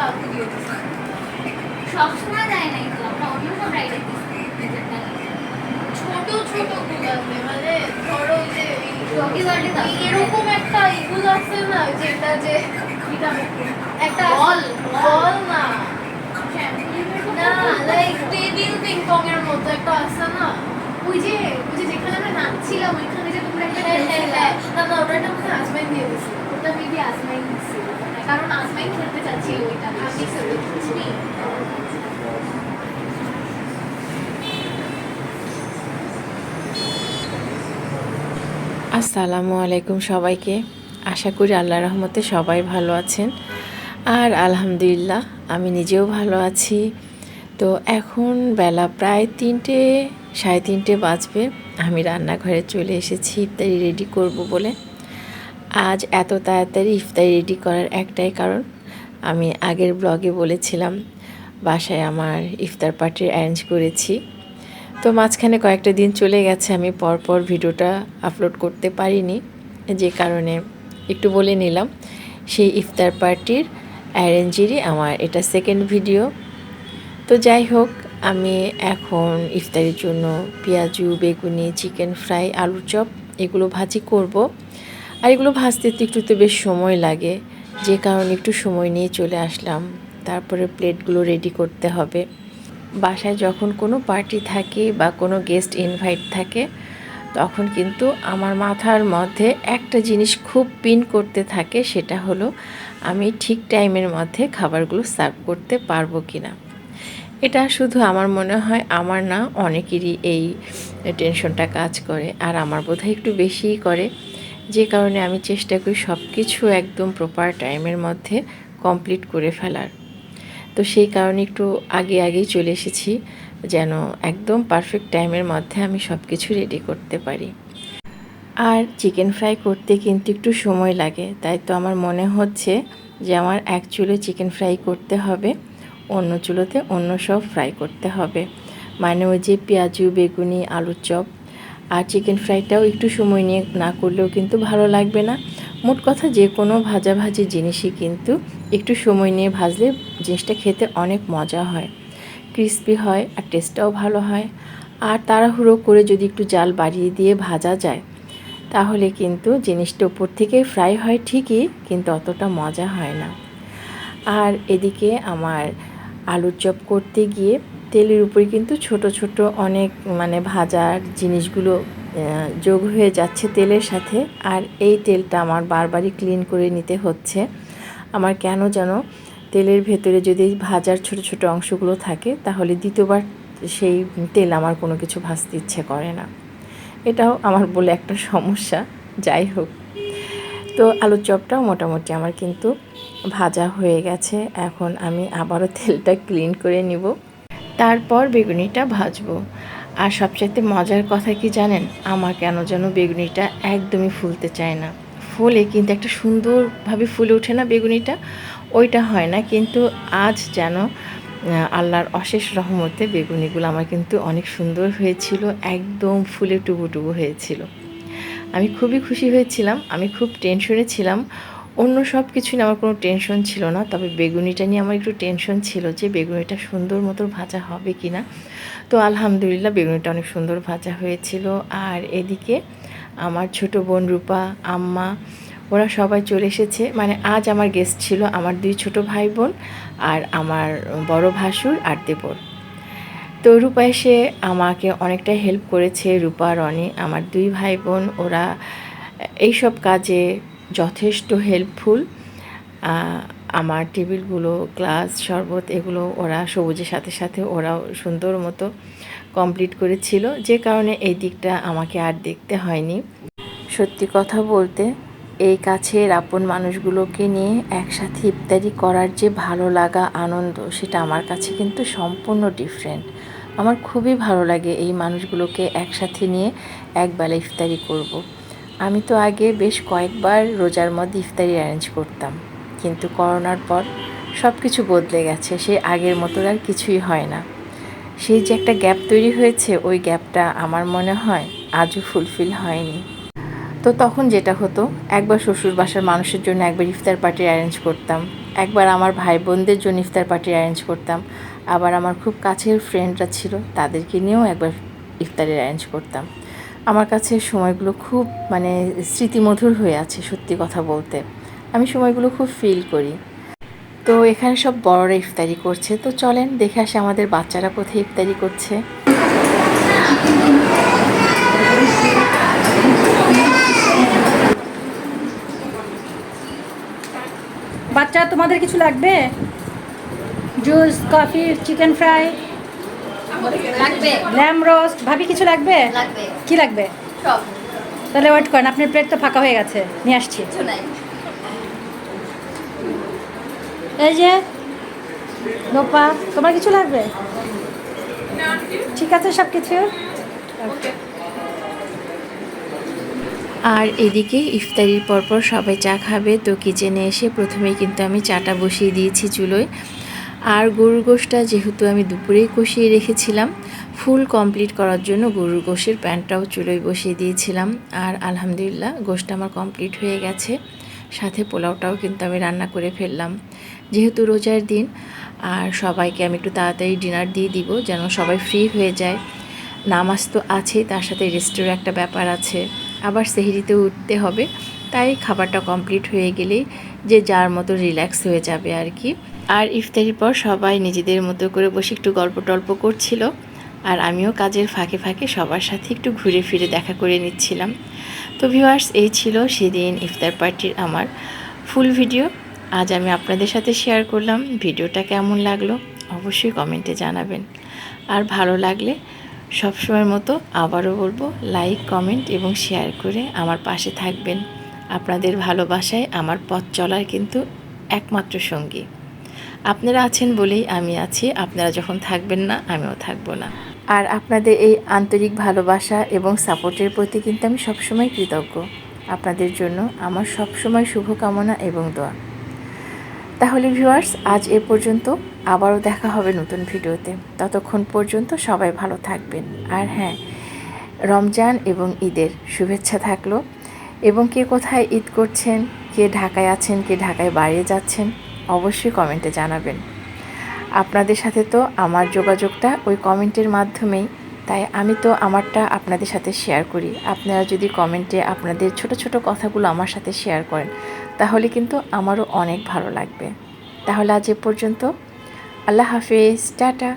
কাউকে দিয়ে দিছি সবসময় দেয় নাই তো আমরা অন্য সব রাইডে ছোট ছোটগুলো আছে মানে ধরো যে এই- ডগি ওয়ার্ল্ডে দাও এরকম একটা ইগুলো আছে না যেটা যে একটা বল, বল না। না লাইক টেবিল পিং পং এর মতো একটা আছে না। ওই যে ওই যে যেখানে আমরা নাচছিলাম ওইখানে যে তোমরা একটা হ্যাঁ, হ্যাঁ, হ্যাঁ। না না ওটা একটা মনে হয় আজমাইন দিয়ে দিছিল ওটা মেবি আজমাইন দিছিল কারণ খেলতে ওইটা। আসসালামু আলাইকুম সবাইকে। আশা করি আল্লাহ রহমতে সবাই ভালো আছেন। আর আলহামদুলিল্লাহ, আমি নিজেও ভালো আছি। তো এখন বেলা প্রায় তিনটে, সাড়ে তিনটে বাজবে। আমি রান্নাঘরে চলে এসেছি, ইফতারি রেডি করব বলে। আজ এত তাড়াতাড়ি ইফতারি রেডি করার একটাই কারণ, আমি আগের ব্লগে বলেছিলাম, বাসায় আমার ইফতার পার্টি অ্যারেঞ্জ করেছি। তো মাঝখানে কয়েকটা দিন চলে গেছে, আমি পরপর ভিডিওটা আপলোড করতে পারিনি। যে কারণে একটু বলে নিলাম, সেই ইফতার পার্টির অ্যারেঞ্জেরই আমার এটা সেকেন্ড ভিডিও তো যাই হোক, আমি এখন ইফতারির জন্য পেঁয়াজু, বেগুনি চিকেন ফ্রাই আলুর চপ এগুলো ভাজি করব। আর এগুলো ভাজতে একটু তো বেশ সময় লাগে। যে কারণে একটু সময় নিয়ে চলে আসলাম। তারপরে প্লেটগুলো রেডি করতে হবে। বাসায় যখন কোনো পার্টি থাকে বা কোনো গেস্ট ইনভাইট থাকে, তখন কিন্তু আমার মাথার মধ্যে একটা জিনিস খুব পিন করতে থাকে, সেটা হলো আমি ঠিক টাইমের মধ্যে খাবারগুলো সার্ভ করতে পারব কি না এটা শুধু আমার মনে হয়, আমার না অনেকেরই এই টেনশনটা কাজ করে। আর আমার বোধহয় একটু বেশিই করে। যে কারণে আমি চেষ্টা করি সব কিছু একদম প্রপার টাইমের মধ্যে কমপ্লিট করে ফেলার। তো সেই কারণে একটু আগে আগেই চলে এসেছি, যেন একদম পারফেক্ট টাইমের মধ্যে আমি সব কিছু রেডি করতে পারি। আর চিকেন ফ্রাই করতে কিন্তু একটু সময় লাগে, তাই তো আমার মনে হচ্ছে যে আমার এক চুলো চিকেন ফ্রাই করতে হবে, অন্য চুলোতে অন্য সব ফ্রাই করতে হবে। মানে ওই যে পেঁয়াজু, বেগুনি, আলুর চপ আর চিকেন ফ্রাইটাও একটু সময় নিয়ে না করলেও কিন্তু ভালো লাগবে না। মোট কথা যে কোনো ভাজাভাজি জিনিসই কিন্তু একটু সময় নিয়ে ভাজলে জিনিসটা খেতে অনেক মজা হয়। ক্রিস্পি হয় আর টেস্টটাও ভালো হয়। আর তাড়াহুড়ো করে যদি একটু জাল বাড়িয়ে দিয়ে ভাজা যায়, তাহলে কিন্তু জিনিসটা উপর থেকে ফ্রাই হয় ঠিকই, কিন্তু অতটা মজা হয় না। আর এদিকে আমার আলুর চপ করতে গিয়ে তেলের উপরে কিন্তু ছোট ছোট অনেক মানে ভাজার জিনিসগুলো যোগ হয়ে যাচ্ছে তেলের সাথে। আর এই তেলটা আমার বারবারই ক্লিন করে নিতে হচ্ছে। আমার কেন যেন তেলের ভেতরে যদি ভাজার ছোট ছোট অংশগুলো থাকে, তাহলে দ্বিতীয়বার সেই তেল আমার কোনো কিছু ভাজতে ইচ্ছে করে না। এটাও আমার বলে একটা সমস্যা, যাই হোক। তো আলুর চপটাও মোটামুটি আমার কিন্তু ভাজা হয়ে গেছে। এখন আমি আবারও তেলটা ক্লিন করে নিব। তারপর বেগুনিটা ভাজবো। আর সবচাইতে মজার কথা কি জানেন? আমার কেন যেন বেগুনিটা একদমই ফুলতে চায় না। ফুলে কিন্তু একটা সুন্দরভাবে ফুলে ওঠে না বেগুনিটা? ওইটা হয় না, কিন্তু আজ যেন আল্লাহর অশেষ রহমতে বেগুনিগুলো আমার কিন্তু অনেক সুন্দর হয়েছিল, একদম ফুলে টুবু টুবু হয়েছিল। আমি খুবই খুশি হয়েছিলাম, আমি খুব টেনশনে ছিলাম। অন্য সব কিছু নিয়ে আমার কোনো টেনশন ছিল না, তবে বেগুনিটা নিয়ে আমার একটু টেনশন ছিল যে বেগুনিটা সুন্দর মতো ভাজা হবে কি না তো আলহামদুলিল্লাহ বেগুনিটা অনেক সুন্দর ভাজা হয়েছিল। আর এদিকে আমার ছোট বোন রূপা, আম্মা, ওরা সবাই চলে এসেছে। মানে আজ আমার গেস্ট ছিল আমার দুই ছোট ভাই বোন আর আমার বড় ভাসুর আর দেবর। তো রূপা এসে আমাকে অনেকটা হেল্প করেছে, রূপা, রনি, আমার দুই ভাই বোন ওরা এইসব কাজে যথেষ্ট হেল্পফুল আমার টেবিলগুলো গ্লাস শরবত, এগুলো ওরা সবুজের সাথে সাথে ওরাও সুন্দর মতো কমপ্লিট করেছিল। যে কারণে এই দিকটা আমাকে আর দেখতে হয়নি। সত্যি কথা বলতে, এই কাছের আপন মানুষগুলোকে নিয়ে একসাথে ইফতারি করার যে ভালো লাগা আনন্দ, সেটা আমার কাছে কিন্তু সম্পূর্ণ ডিফারেন্ট আমার খুবই ভালো লাগে এই মানুষগুলোকে একসাথে নিয়ে একবেলা ইফতারি করব। আমি তো আগে বেশ কয়েকবার রোজার মধ্যে ইফতারি অ্যারেঞ্জ করতাম, কিন্তু করোনার পর সব কিছু বদলে গেছে, সে আগের মতো আর কিছুই হয় না। সেই যে একটা গ্যাপ তৈরি হয়েছে, ওই গ্যাপটা আমার মনে হয় আজও ফুলফিল হয়নি। তো তখন যেটা হতো, একবার শ্বশুর বাসার মানুষের জন্য একবার ইফতার পার্টি অ্যারেঞ্জ করতাম, একবার আমার ভাই বোনদের জন্য ইফতার পার্টি অ্যারেঞ্জ করতাম, আবার আমার খুব কাছের ফ্রেন্ডরা ছিল, তাদেরকে নিয়েও একবার ইফতারের অ্যারেঞ্জ করতাম। আমার কাছে সময়গুলো খুব মানে স্মৃতিমধুর হয়ে আছে সত্যি কথা বলতে। আমি সময়গুলো খুব ফিল করি। তো এখানে সব বড়রা ইফতারি করছে। তো চলেন দেখে আসে আমাদের বাচ্চারা কোথায় ইফতারি করছে। বাচ্চা তোমাদের কিছু লাগবে? Juice coffee chicken fry? লাগবে। Lamb roast? ভাবি কিছু লাগবে? লাগবে। কি লাগবে? তাহলে ওয়েট করেন আপনার প্লেট তো ফাঁকা হয়ে গেছে নিয়ে আসছি। এই যে লোপা তোমার কিছু লাগবে? ঠিক আছে সব কিছু আর এদিকে ইফতারির পরপর সবাই চা খাবে তো কিচেনে এসে প্রথমেই কিন্তু আমি চাটা বসিয়ে দিয়েছি চুলোয়। আর গরুর গোশটা যেহেতু আমি দুপুরেই কষিয়ে রেখেছিলাম ফুল কমপ্লিট করার জন্য গরুর গোশের প্যানটাও চুলোয় বসিয়ে দিয়েছিলাম আর আলহামদুলিল্লাহ গোশটা আমার কমপ্লিট হয়ে গেছে। সাথে পোলাওটাও কিন্তু আমি রান্না করে ফেললাম। যেহেতু রোজার দিন, আর সবাইকে আমি একটু তাড়াতাড়ি ডিনার দিয়ে দিব যেন সবাই ফ্রি হয়ে যায়। নামাজ তো আছেই তার সাথে রেস্টেরও একটা ব্যাপার আছে। আবার সেহরিতে উঠতে হবে, তাই খাবারটা কমপ্লিট হয়ে গেলেই যে যার মতো রিল্যাক্স হয়ে যাবে আর কি। আর ইফতারির পর সবাই নিজেদের মতো করে বসে একটু গল্প টল্প করছিল। আর আমিও কাজের ফাঁকে ফাঁকে সবার সাথে একটু ঘুরে ফিরে দেখা করে নিচ্ছিলাম। তো ভিউয়ার্স এই ছিল সেদিন ইফতার পার্টির আমার ফুল ভিডিও আজ আমি আপনাদের সাথে শেয়ার করলাম ভিডিওটা কেমন লাগল, অবশ্যই কমেন্টে জানাবেন। আর ভালো লাগলে সবসময়ের মতো আবারও বলব লাইক কমেন্ট এবং শেয়ার করে আমার পাশে থাকবেন। আপনাদের ভালোবাসায় আমার পথ চলার কিন্তু একমাত্র সঙ্গী। আপনারা আছেন বলেই আমি আছি, আপনারা যখন থাকবেন না, আমিও থাকব না। আর আপনাদের এই আন্তরিক ভালোবাসা এবং সাপোর্টের প্রতি কিন্তু আমি সবসময় কৃতজ্ঞ। আপনাদের জন্য আমার সবসময় শুভকামনা এবং দোয়া। তাহলে ভিউয়ার্স, আজ এ পর্যন্ত। আবারও দেখা হবে নতুন ভিডিওতে। ততক্ষণ পর্যন্ত সবাই ভালো থাকবেন। আর হ্যাঁ রমজান এবং ঈদের শুভেচ্ছা থাকল। এবং কে কোথায় ঈদ করছেন, কে ঢাকায় আছেন, কে ঢাকায় বাইরে যাচ্ছেন, অবশ্যই কমেন্টে জানাবেন। আপনাদের সাথে তো আমার যোগাযোগটা ওই কমেন্টের মাধ্যমেই। তাই আমি তো আমারটা আপনাদের সাথে শেয়ার করি। আপনারা যদি কমেন্টে আপনাদের ছোট ছোট কথাগুলো আমার সাথে শেয়ার করেন, তাহলে কিন্তু আমারও অনেক ভালো লাগবে। তাহলে আজ এ পর্যন্ত। আল্লাহ হাফিজ, টাটা।